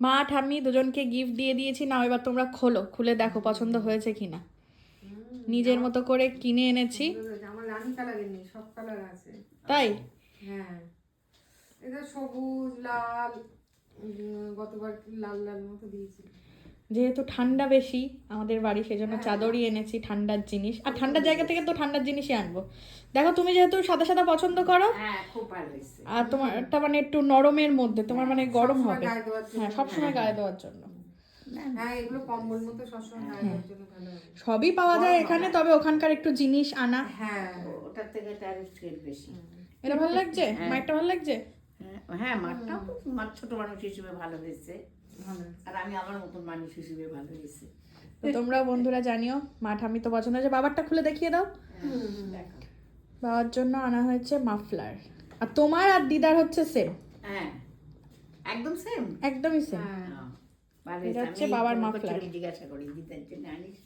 মা ঠাম্মি দুজনকে গিফট দিয়ে দিয়েছি না এবার তোমরা খোলো খুলে দেখো পছন্দ হয়েছে কিনা। নিজের মতো করে কিনে এনেছি। তাই? হ্যাঁ। এটা সবুজ লাল গতবার লাল লাল মতো দিয়েছিল যেহেতু ঠান্ডা বেশি আমাদের বাড়ি সেজন্য চাদরই এনেছি ঠান্ডার জিনিস। আর ঠান্ডার জায়গা থেকে তো ঠান্ডার জিনিসই আনব। দেখো তুমি যেহেতু সাদা সাদা পছন্দ করো হ্যাঁ আর তোমারটা মানে একটু নরমের মধ্যে তোমার মানে গরম হবে। হ্যাঁ সবসময় গায়ে দেওয়ার জন্য। হ্যাঁ সবই পাওয়া যায় এখানে তবে ওখানকার একটু জিনিস আনা। হ্যাঁ ওটার থেকে বেশি। এটা ভালো লাগছে? মাইকটা ভালো লাগছে? হ্যাঁ, হ্যাঁ মাঠটাও মাঠ ছোট মানুষ হিসেবে ভালো হয়েছে। আর আমি আমার মতন মানুষ হিসেবে ভালো হয়েছে। তো তোমরাও বন্ধুরা জানিও মাঠ আমি তো পছন্দ হয়েছে। বাবারটা খুলে দেখিয়ে দাও। বাবার জন্য আনা হয়েছে মাফলার। আর তোমার আর দিদার হচ্ছে সেম হ্যাঁ একদম সেম একদমই সেম এটা হচ্ছে বাবার মাফলার। জিজ্ঞাসা করি। দিদার জন্য আনিস